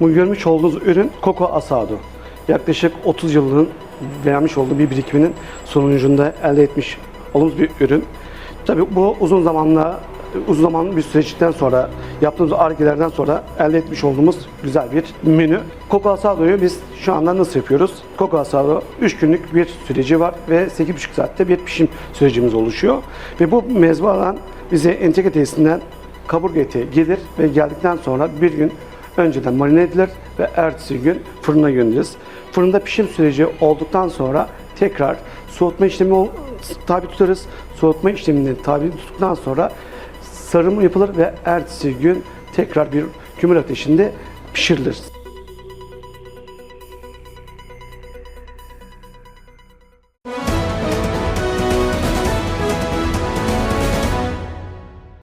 Bu görmüş olduğunuz ürün Coco Asado. Yaklaşık 30 yılın vermiş olduğu bir birikiminin sonucunda elde etmiş olduğumuz bir ürün. Tabii bu uzun zamanla uzun zaman bir süreçten sonra yaptığımız argelerden sonra elde etmiş olduğumuz güzel bir menü. Coco Asado'yu biz şu anda nasıl yapıyoruz? Coco Asado 3 günlük bir süreci var ve 8,5 saatte bir pişim sürecimiz oluşuyor. Ve bu mezbahadan bize entegre tesisinden kaburga eti gelir ve geldikten sonra bir gün önceden marine edilir ve ertesi gün fırına göndeririz. Fırında pişim süreci olduktan sonra tekrar soğutma işlemi tabi tutarız. Soğutma işlemini tabi tuttuktan sonra sarımı yapılır ve ertesi gün tekrar bir kömür ateşinde pişirilir.